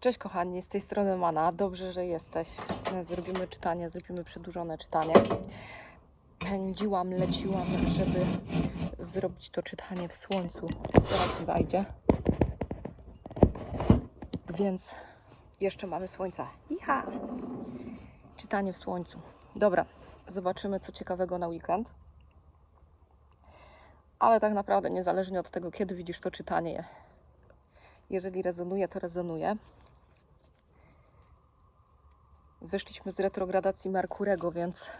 Cześć kochani, z tej strony Mana. Dobrze, że jesteś. Zrobimy czytanie, zrobimy przedłużone czytanie. Pędziłam, leciłam, żeby zrobić to czytanie w słońcu. Zaraz zajdzie. Więc jeszcze mamy słońce. Iha! Czytanie w słońcu. Dobra, zobaczymy co ciekawego na weekend. Ale tak naprawdę niezależnie od tego, kiedy widzisz to czytanie, jeżeli rezonuje, to rezonuje. Wyszliśmy z retrogradacji Merkurego, więc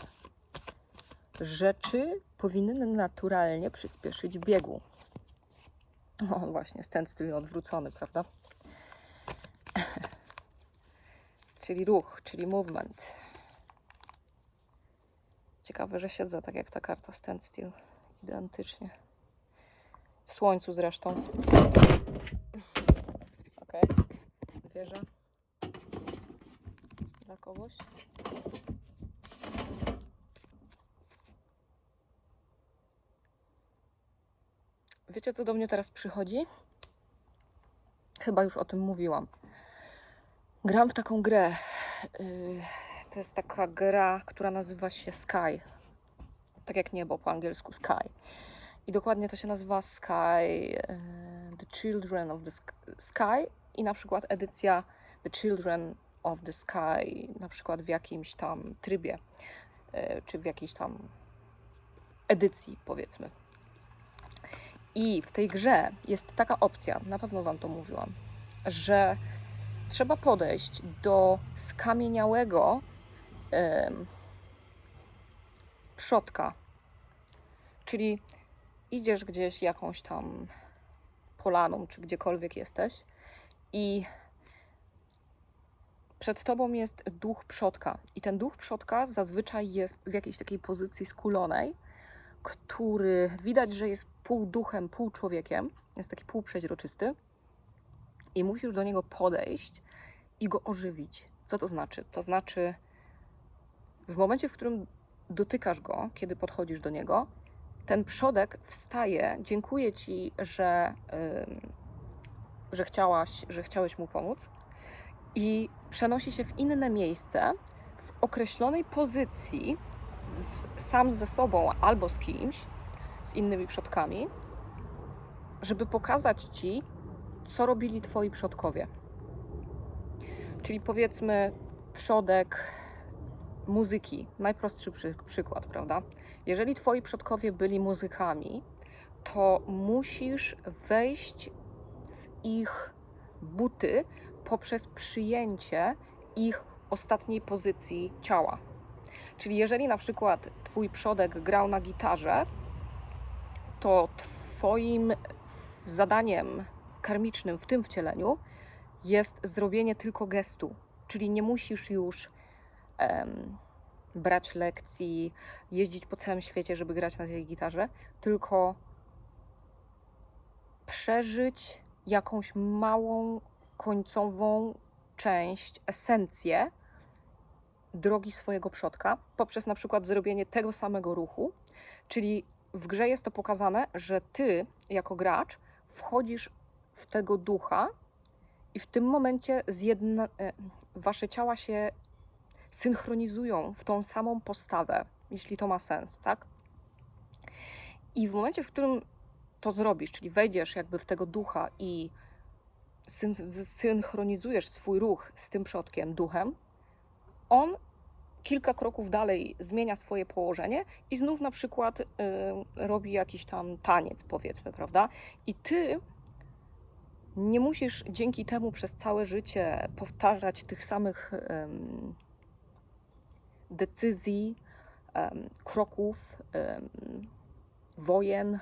rzeczy powinny naturalnie przyspieszyć biegu. O, właśnie, standstill odwrócony, prawda? czyli ruch, czyli movement. Ciekawe, że siedzę tak jak ta karta standstill. Identycznie. W słońcu zresztą. Okej. Wieża. Dla kogoś. Wiecie, co do mnie teraz przychodzi? Chyba już o tym mówiłam. Gram w taką grę. Yy, To jest taka gra, która nazywa się Sky. Tak jak niebo po angielsku Sky. I dokładnie to się nazywa Sky, e, The Children of the Sk- Sky i na przykład edycja The Children of the Sky, na przykład w jakimś tam trybie, e, czy w jakiejś tam edycji, powiedzmy. I w tej grze jest taka opcja, na pewno Wam to mówiłam, że trzeba podejść do skamieniałego przodka. Czyli idziesz gdzieś jakąś tam polaną, czy gdziekolwiek jesteś i przed tobą jest duch przodka. I ten duch przodka zazwyczaj jest w jakiejś takiej pozycji skulonej, który widać, że jest pół duchem, pół człowiekiem. Jest taki półprzeźroczysty. I musisz do niego podejść i go ożywić. Co to znaczy? To znaczy, w momencie, w którym dotykasz go, kiedy podchodzisz do niego, ten przodek wstaje, dziękuję ci, że, ym, że, chciałaś, że chciałeś mu pomóc i przenosi się w inne miejsce, w określonej pozycji, z, sam ze sobą albo z kimś, z innymi przodkami, żeby pokazać ci, co robili twoi przodkowie. Czyli powiedzmy, przodek muzyki, najprostszy przy, przykład, prawda? Jeżeli twoi przodkowie byli muzykami, to musisz wejść w ich buty poprzez przyjęcie ich ostatniej pozycji ciała. Czyli jeżeli na przykład twój przodek grał na gitarze, to twoim zadaniem karmicznym w tym wcieleniu jest zrobienie tylko gestu. Czyli nie musisz już em, brać lekcji, jeździć po całym świecie, żeby grać na tej gitarze, tylko przeżyć jakąś małą, końcową część, esencję drogi swojego przodka poprzez na przykład zrobienie tego samego ruchu. Czyli w grze jest to pokazane, że ty jako gracz wchodzisz w tego ducha i w tym momencie zjedna, e, wasze ciała się synchronizują w tą samą postawę, jeśli to ma sens, tak? I w momencie, w którym to zrobisz, czyli wejdziesz jakby w tego ducha i syn- zsynchronizujesz swój ruch z tym przodkiem, duchem, on kilka kroków dalej zmienia swoje położenie i znów na przykład y, robi jakiś tam taniec, powiedzmy, prawda? I ty nie musisz dzięki temu przez całe życie powtarzać tych samych decyzji, kroków, wojen,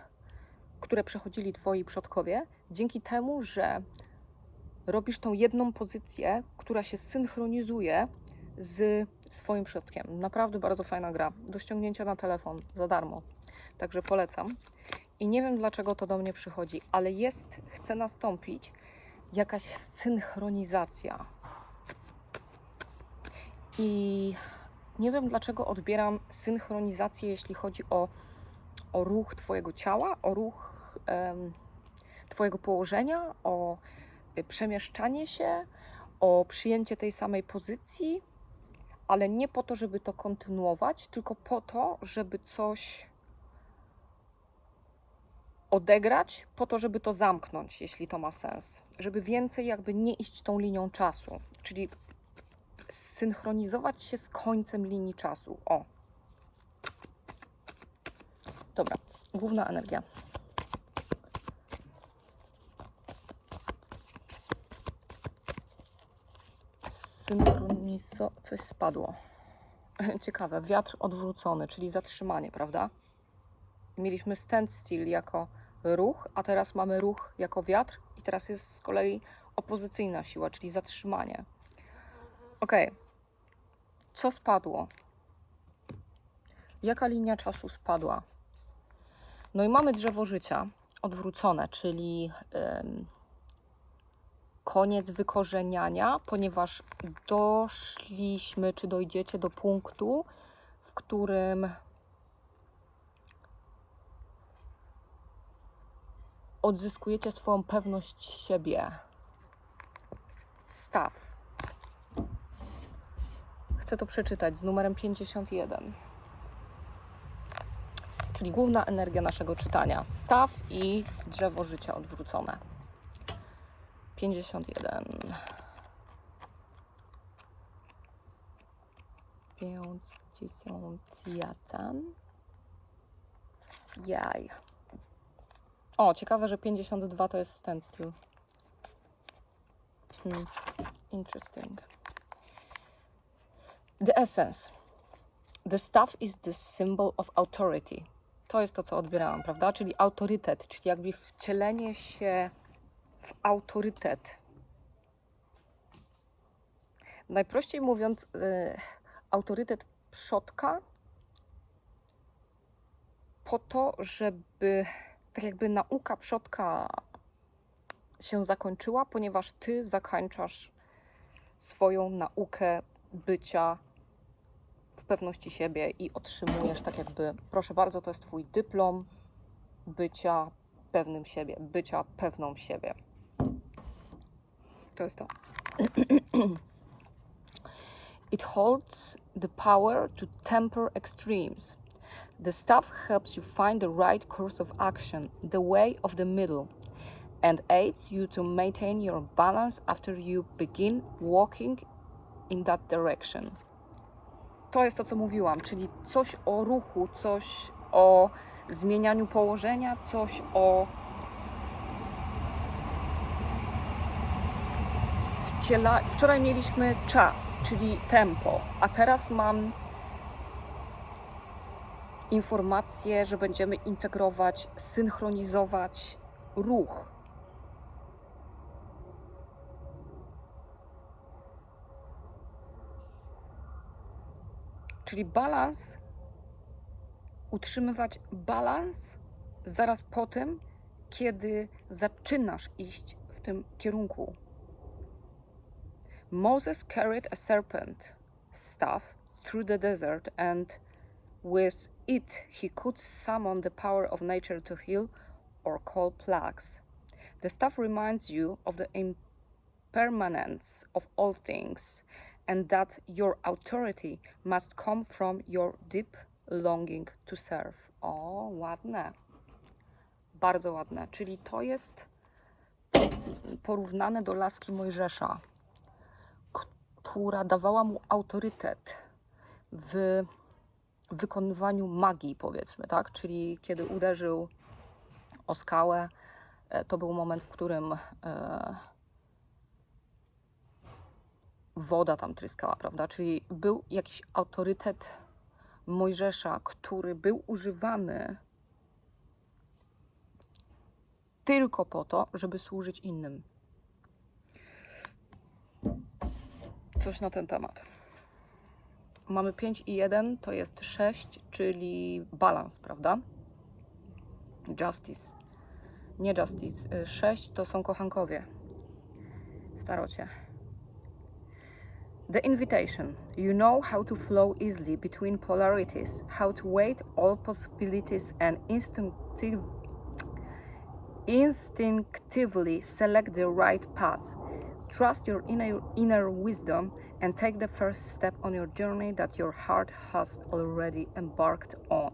które przechodzili twoi przodkowie, dzięki temu, że robisz tą jedną pozycję, która się synchronizuje z swoim przodkiem. Naprawdę bardzo fajna gra. Do ściągnięcia na telefon za darmo. Także polecam. I nie wiem dlaczego to do mnie przychodzi, ale jest, chce nastąpić jakaś synchronizacja. I nie wiem dlaczego odbieram synchronizację, jeśli chodzi o, o ruch Twojego ciała, o ruch em, Twojego położenia, o przemieszczanie się, o przyjęcie tej samej pozycji, ale nie po to, żeby to kontynuować, tylko po to, żeby coś odegrać, po to, żeby to zamknąć, jeśli to ma sens. Żeby więcej jakby nie iść tą linią czasu, czyli synchronizować się z końcem linii czasu. O. Dobra, główna energia. Synchronizo... Coś spadło. Ciekawe, wiatr odwrócony, czyli zatrzymanie, prawda? Mieliśmy standstill jako ruch, a teraz mamy ruch jako wiatr i teraz jest z kolei opozycyjna siła, czyli zatrzymanie. Ok. Co spadło? Jaka linia czasu spadła? No i mamy drzewo życia odwrócone, czyli koniec wykorzeniania, ponieważ doszliśmy, czy dojdziecie do punktu, w którym odzyskujecie swoją pewność siebie. Staw. Chcę to przeczytać z numerem 51. Czyli główna energia naszego czytania. Staw i drzewo życia odwrócone. 51. 51. Jaj. O, ciekawe, że 52 to jest standstill. Hmm. Interesting. The essence. The staff is the symbol of authority. To jest to, co odbierałam, prawda? Czyli autorytet, czyli jakby wcielenie się w autorytet. Najprościej mówiąc, y, autorytet przodka po to, żeby tak jakby nauka przodka się zakończyła, ponieważ ty zakończasz swoją naukę bycia w pewności siebie i otrzymujesz tak jakby, proszę bardzo, to jest twój dyplom bycia pewnym siebie, bycia pewną siebie. To jest to. It holds the power to temper extremes. The staff helps you find the right course of action, the way of the middle, and aids you to maintain your balance after you begin walking in that direction. To jest to, co mówiłam, czyli coś o ruchu, coś o zmienianiu położenia, coś o Wczoraj mieliśmy czas, czyli tempo, a teraz mam informację, że będziemy integrować, synchronizować ruch. Czyli balans, utrzymywać balans zaraz po tym, kiedy zaczynasz iść w tym kierunku. Moses carried a serpent staff through the desert and with it he could summon the power of nature to heal or call plagues. The staff reminds you of the impermanence of all things and that your authority must come from your deep longing to serve. O, ładne. Bardzo ładne. Czyli to jest porównane do laski Mojżesza, która dawała mu autorytet w wykonywaniu magii, powiedzmy, tak? Czyli kiedy uderzył o skałę, e, to był moment, w którym e, woda tam tryskała, prawda? Czyli był jakiś autorytet Mojżesza, który był używany tylko po to, żeby służyć innym. Coś na ten temat. Mamy 5 i 1 to jest 6, czyli balans, prawda? Justice. Nie justice. 6 to są kochankowie w tarocie. The invitation. You know how to flow easily between polarities, how to weigh all possibilities and instinctive, instinctively select the right path. Trust your inner, inner wisdom and take the first step on your journey that your heart has already embarked on.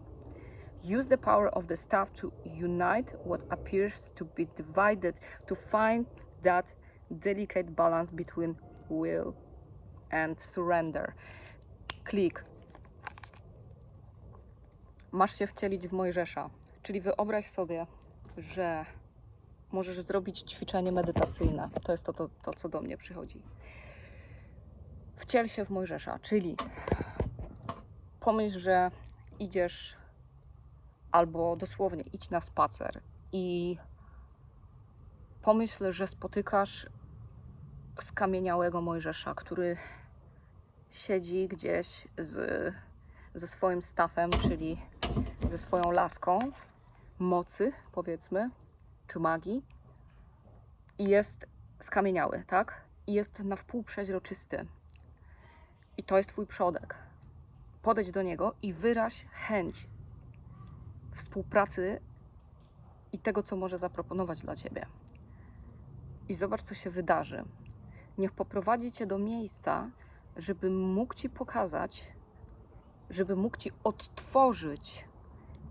Use the power of the staff to unite what appears to be divided to find that delicate balance between will and surrender. Klik. Masz się wcielić w Mojżesza. Czyli wyobraź sobie, że możesz zrobić ćwiczenie medytacyjne. To jest to, to, to co do mnie przychodzi. Wciel się w Mojżesza, czyli pomyśl, że idziesz albo dosłownie idź na spacer i pomyśl, że spotykasz skamieniałego Mojżesza, który siedzi gdzieś z, ze swoim stafem, czyli ze swoją laską mocy, powiedzmy, czy magii i jest skamieniały, tak? I jest na wpół przeźroczysty. I to jest twój przodek. Podejdź do niego i wyraź chęć współpracy i tego, co może zaproponować dla ciebie. I zobacz, co się wydarzy. Niech poprowadzi cię do miejsca, żeby mógł ci pokazać, żeby mógł ci odtworzyć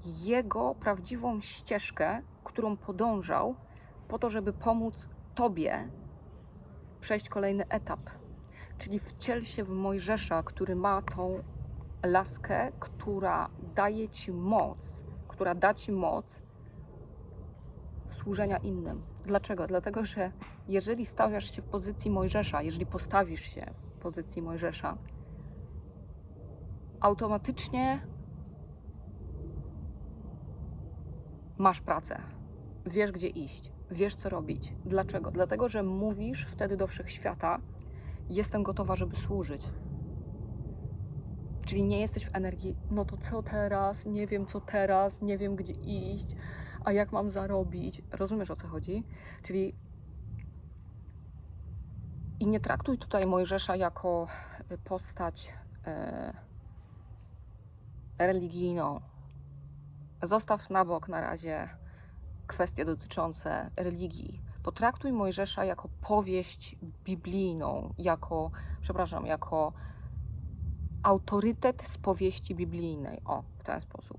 jego prawdziwą ścieżkę, którą podążał, po to, żeby pomóc tobie przejść kolejny etap. Czyli wciel się w Mojżesza, który ma tą laskę, która daje ci moc, która da ci moc służenia innym. Dlaczego? Dlatego, że jeżeli stawiasz się w pozycji Mojżesza, jeżeli postawisz się w pozycji Mojżesza, automatycznie masz pracę. Wiesz, gdzie iść, wiesz, co robić. Dlaczego? Dlatego, że mówisz wtedy do wszechświata: Jestem gotowa, żeby służyć. Czyli nie jesteś w energii, no to co teraz, nie wiem co teraz, nie wiem gdzie iść, a jak mam zarobić. Rozumiesz o co chodzi? Czyli i nie traktuj tutaj Mojżesza jako y, postać e, religijną. Zostaw na bok na razie kwestie dotyczące religii. Potraktuj Mojżesza jako powieść biblijną, jako, przepraszam, jako autorytet z powieści biblijnej. O, w ten sposób.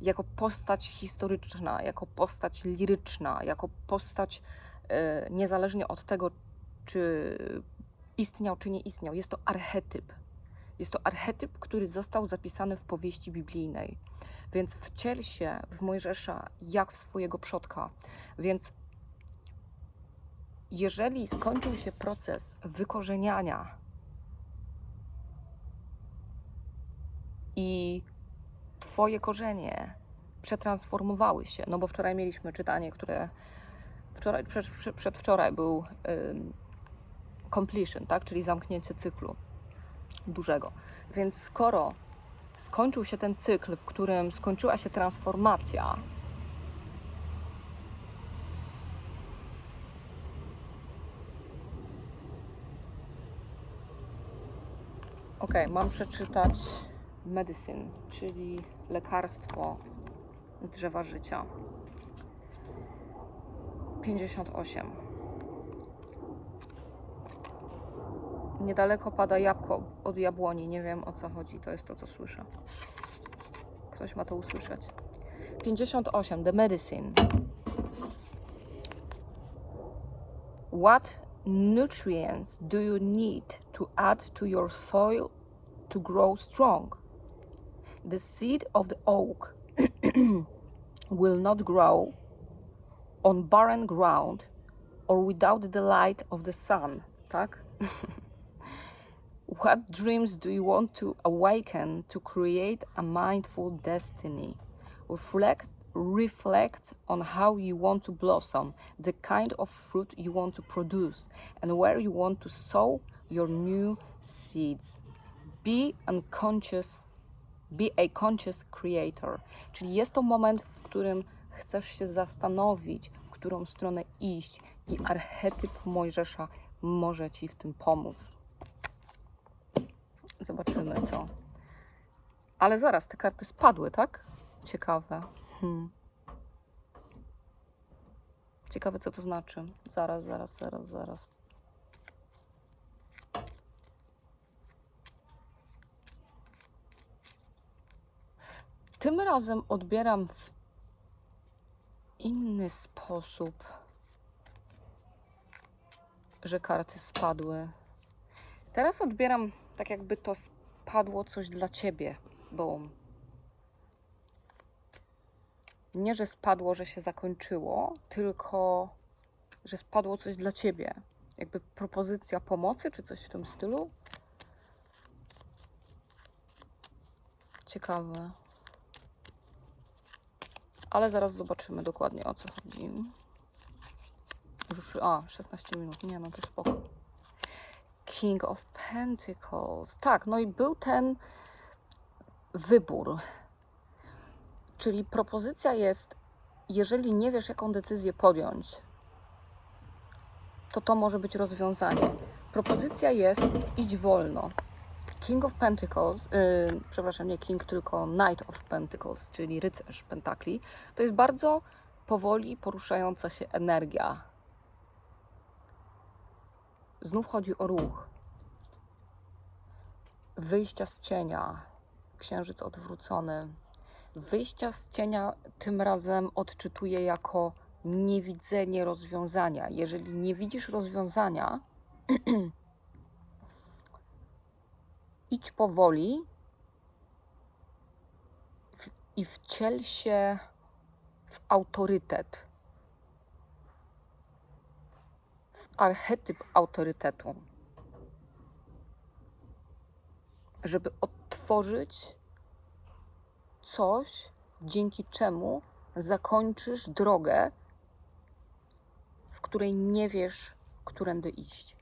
Jako postać historyczna, jako postać liryczna, jako postać e, niezależnie od tego, czy istniał, czy nie istniał. Jest to archetyp. Jest to archetyp, który został zapisany w powieści biblijnej. Więc wciel się w Mojżesza jak w swojego przodka. Więc jeżeli skończył się proces wykorzeniania i Twoje korzenie przetransformowały się, no bo wczoraj mieliśmy czytanie, które wczoraj, przed, przed- przedwczoraj był ym, completion, tak? czyli zamknięcie cyklu dużego. Więc skoro skończył się ten cykl, w którym skończyła się transformacja, Ok, mam przeczytać medicine, czyli lekarstwo drzewa życia. 58. Niedaleko pada jabłko od jabłoni. Nie wiem o co chodzi. To jest to, co słyszę. Ktoś ma to usłyszeć. 58. The medicine. What nutrients do you need to add to your soil to grow strong? The seed of the oak will not grow on barren ground or without the light of the sun, tak? What dreams do you want to awaken to create a mindful destiny? Reflect reflect on how you want to blossom, the kind of fruit you want to produce, and where you want to sow your new seeds. Be unconscious, be a conscious creator. Czyli jest to moment, w którym chcesz się zastanowić, w którą stronę iść, i archetyp Mojżesza może ci w tym pomóc. Zobaczymy co. Ale zaraz, te karty spadły, tak? Ciekawe. Hmm. Ciekawe, co to znaczy. Zaraz, zaraz, zaraz, zaraz. Tym razem odbieram w inny sposób, że karty spadły. Teraz odbieram tak, jakby to spadło coś dla ciebie, bo nie, że spadło, że się zakończyło, tylko że spadło coś dla ciebie. Jakby propozycja pomocy, czy coś w tym stylu. Ciekawe. Ale zaraz zobaczymy dokładnie o co chodzi. Już, a, 16 minut. Nie, no to spoko. King of Pentacles. Tak, no i był ten wybór. Czyli propozycja jest, jeżeli nie wiesz, jaką decyzję podjąć, to to może być rozwiązanie. Propozycja jest idź wolno. King of Pentacles, yy, przepraszam, nie King, tylko Knight of Pentacles, czyli rycerz pentakli, to jest bardzo powoli poruszająca się energia. Znów chodzi o ruch. Wyjścia z cienia, księżyc odwrócony. Wyjścia z cienia tym razem odczytuję jako niewidzenie rozwiązania. Jeżeli nie widzisz rozwiązania, idź powoli i wciel się w autorytet, w archetyp autorytetu, żeby odtworzyć coś, dzięki czemu zakończysz drogę, w której nie wiesz, którędy iść.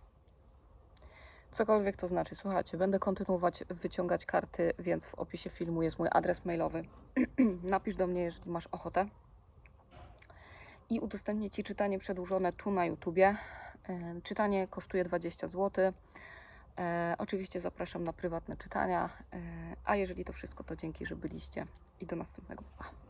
Cokolwiek to znaczy, słuchajcie, będę kontynuować wyciągać karty, więc w opisie filmu jest mój adres mailowy. Napisz do mnie, jeżeli masz ochotę. I udostępnię Ci czytanie przedłużone tu na YouTubie. Czytanie kosztuje 20 zł. E, oczywiście zapraszam na prywatne czytania. E, a jeżeli to wszystko, to dzięki, że byliście i do następnego. Pa.